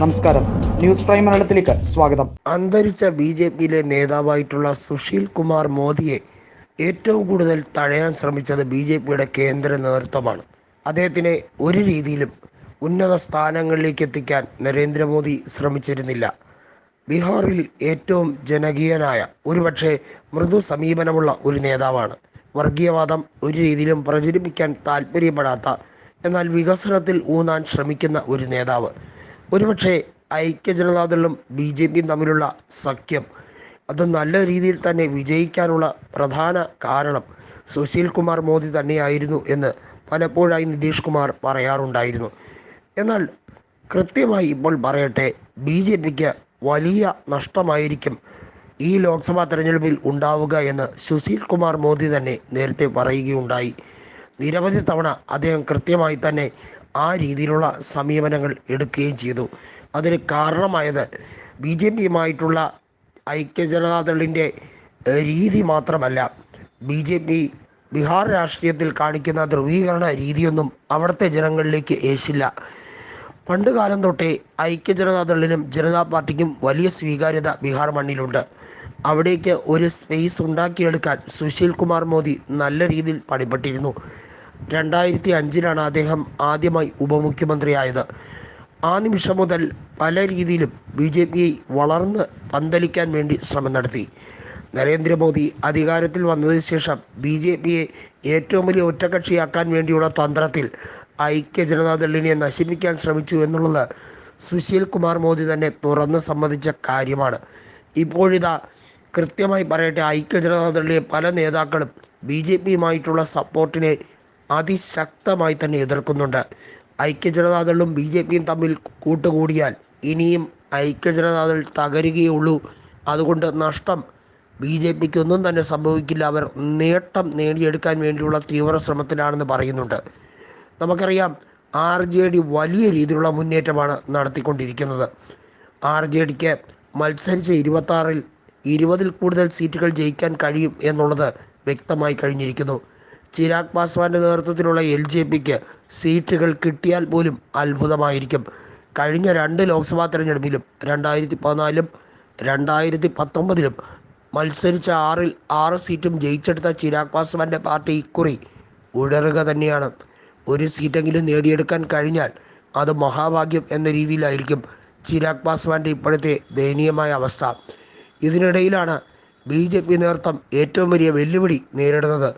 നമസ്കാരം. News prime മലയാളത്തിലേക്ക് സ്വാഗതം. അന്തരിച്ച ബി ജെ പിയിലെ നേതാവായിട്ടുള്ള സുശീൽ കുമാർ മോദിയെ ഏറ്റവും കൂടുതൽ തഴയാൻ ശ്രമിച്ചത് ബി ജെ പിയുടെ കേന്ദ്ര നേതൃത്വമാണ്. അദ്ദേഹത്തിനെ ഒരു രീതിയിലും ഉന്നത സ്ഥാനങ്ങളിലേക്ക് എത്തിക്കാൻ നരേന്ദ്രമോദി ശ്രമിച്ചിരുന്നില്ല. ബീഹാറിൽ ഏറ്റവും ജനകീയനായ ഒരുപക്ഷെ മൃദു സമീപനമുള്ള ഒരു നേതാവാണ്. വർഗീയവാദം ഒരു രീതിയിലും പ്രചരിപ്പിക്കാൻ താല്പര്യപ്പെടാത്ത എന്നാൽ വികസനത്തിൽ ഊന്നാൻ ശ്രമിക്കുന്ന ഒരു നേതാവ്. ഒരുപക്ഷെ ഐക്യ ജനതാദളും ബി ജെ പിയും തമ്മിലുള്ള സഖ്യം. അത് നല്ല രീതിയിൽ തന്നെ വിജയിക്കാനുള്ള പ്രധാന കാരണം സുശീൽ കുമാർ മോദി തന്നെയായിരുന്നു എന്ന് പലപ്പോഴായി നിതീഷ് കുമാർ പറയാറുണ്ടായിരുന്നു. എന്നാൽ കൃത്യമായി ഇപ്പോൾ പറയട്ടെ ബി ജെ പിക്ക് വലിയ നഷ്ടമായിരിക്കും ഈ ലോക്സഭാ തെരഞ്ഞെടുപ്പിൽ ഉണ്ടാവുക എന്ന് സുശീൽ കുമാർ മോദി തന്നെ നേരത്തെ പറയുകയുണ്ടായി. നിരവധി തവണ അദ്ദേഹം കൃത്യമായി തന്നെ ആ രീതിയിലുള്ള സമീപനങ്ങൾ എടുക്കുകയും ചെയ്തു. അതിന് കാരണമായത് ബി ജെ പിയുമായിട്ടുള്ള ഐക്യ ജനതാദളിന്റെ രീതി മാത്രമല്ല. ബി ജെ പി ബീഹാർ രാഷ്ട്രീയത്തിൽ കാണിക്കുന്ന ധ്രുവീകരണ രീതിയൊന്നും അവിടുത്തെ ജനങ്ങളിലേക്ക് ഏശില്ല. പണ്ട് കാലം തൊട്ടേ ഐക്യ ജനതാദളിനും ജനതാ പാർട്ടിക്കും വലിയ സ്വീകാര്യത ബീഹാർ മണ്ണിലുണ്ട്. അവിടേക്ക് ഒരു സ്പേസ് ഉണ്ടാക്കിയെടുക്കാൻ സുശീൽ കുമാർ മോദി നല്ല രീതിയിൽ പണിപ്പെട്ടിരുന്നു. രണ്ടായിരത്തി അഞ്ചിലാണ് അദ്ദേഹം ആദ്യമായി ഉപമുഖ്യമന്ത്രിയായത്. ആ നിമിഷം മുതൽ പല രീതിയിലും ബി ജെ പിയെ വളർന്ന് പന്തലിക്കാൻ വേണ്ടി ശ്രമം നടത്തി. നരേന്ദ്രമോദി അധികാരത്തിൽ വന്നതിന് ശേഷം ബി ജെ പിയെ ഏറ്റവും വലിയ ഒറ്റകക്ഷിയാക്കാൻ വേണ്ടിയുള്ള തന്ത്രത്തിൽ ഐക്യ ജനതാദളിനെ നശിപ്പിക്കാൻ ശ്രമിച്ചു എന്നുള്ളത് സുശീൽ കുമാർ മോദി തന്നെ തുറന്ന് സമ്മതിച്ച കാര്യമാണ്. ഇപ്പോഴിതാ കൃത്യമായി പറയട്ടെ ഐക്യ ജനതാദളിലെ പല നേതാക്കളും ബി ജെ പിയുമായിട്ടുള്ള സപ്പോർട്ടിനെ അതിശക്തമായി തന്നെ എതിർക്കുന്നുണ്ട്. ഐക്യ ജനതാദളും ബി ജെ പിയും തമ്മിൽ കൂട്ടുകൂടിയാൽ ഇനിയും ഐക്യ ജനതാദൾ തകരുകയുള്ളൂ. അതുകൊണ്ട് നഷ്ടം ബി ജെ പിക്ക് ഒന്നും തന്നെ സംഭവിക്കില്ല. അവർ നേട്ടം നേടിയെടുക്കാൻ വേണ്ടിയുള്ള തീവ്ര ശ്രമത്തിലാണെന്ന് പറയുന്നുണ്ട്. നമുക്കറിയാം ആർ ജെ ഡി വലിയ രീതിയിലുള്ള മുന്നേറ്റമാണ് നടത്തിക്കൊണ്ടിരിക്കുന്നത്. ആർ ജെ ഡിക്ക് മത്സരിച്ച ഇരുപത്താറിൽ ഇരുപതിൽ കൂടുതൽ സീറ്റുകൾ ജയിക്കാൻ കഴിയും എന്നുള്ളത് വ്യക്തമായി കഴിഞ്ഞിരിക്കുന്നു. ചിരാഗ് പാസ്വാന്റെ നേതൃത്വത്തിലുള്ള എൽ ജെ പിക്ക് സീറ്റുകൾ കിട്ടിയാൽ പോലും അത്ഭുതമായിരിക്കും. കഴിഞ്ഞ രണ്ട് ലോക്സഭാ തെരഞ്ഞെടുപ്പിലും രണ്ടായിരത്തി പതിനാലിലും രണ്ടായിരത്തി പത്തൊമ്പതിലും മത്സരിച്ച ആറിൽ ആറ് സീറ്റും ജയിച്ചെടുത്ത ചിരാഗ് പാസ്വാന്റെ പാർട്ടി ഇക്കുറി ഉഴറുക തന്നെയാണ്. ഒരു സീറ്റെങ്കിലും നേടിയെടുക്കാൻ കഴിഞ്ഞാൽ അത് മഹാഭാഗ്യം എന്ന രീതിയിലായിരിക്കും ചിരാഗ് പാസ്വാന്റെ ഇപ്പോഴത്തെ ദയനീയമായ അവസ്ഥ. ഇതിനിടയിലാണ് ബി ജെ പി നേതൃത്വം ഏറ്റവും വലിയ വെല്ലുവിളി നേരിടുന്നത്.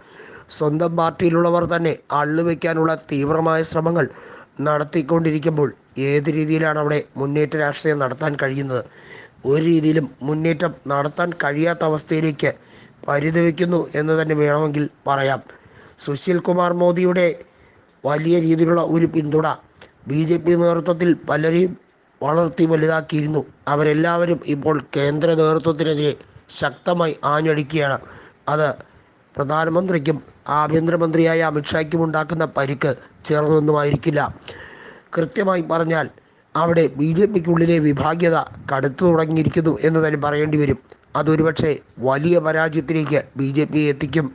സ്വന്തം പാർട്ടിയിലുള്ളവർ തന്നെ അള്ളുവെക്കാനുള്ള തീവ്രമായ ശ്രമങ്ങൾ നടത്തിക്കൊണ്ടിരിക്കുമ്പോൾ ഏത് രീതിയിലാണ് അവിടെ മുന്നേറ്റ രാഷ്ട്രീയം നടത്താൻ കഴിയുന്നത്? ഒരു രീതിയിലും മുന്നേറ്റം നടത്താൻ കഴിയാത്ത അവസ്ഥയിലേക്ക് പരിതപിക്കുന്നു എന്ന് തന്നെ വേണമെങ്കിൽ പറയാം. സുശീൽ കുമാർ മോദിയുടെ വലിയ രീതിയിലുള്ള ഒരു പിന്തുണ ബി ജെ പി നേതൃത്വത്തിൽ പലരെയും വളർത്തി വലുതാക്കിയിരുന്നു. അവരെല്ലാവരും ഇപ്പോൾ കേന്ദ്ര നേതൃത്വത്തിനെതിരെ ശക്തമായി ആഞ്ഞടിക്കുകയാണ്. അത് പ്രധാനമന്ത്രിക്കും ആഭ്യന്തരമന്ത്രിയായ അമിത്ഷായ്ക്കും ഉണ്ടാക്കുന്ന പരിക്ക് ചേർന്നൊന്നുമായിരിക്കില്ല. കൃത്യമായി പറഞ്ഞാൽ അവിടെ ബി ജെ പിക്കുള്ളിലെ വിഭാഗ്യത കടുത്തു തുടങ്ങിയിരിക്കുന്നു എന്ന് തന്നെ പറയേണ്ടി വരും. അതൊരുപക്ഷെ വലിയ പരാജയത്തിലേക്ക് ബി ജെ പി എത്തിക്കും.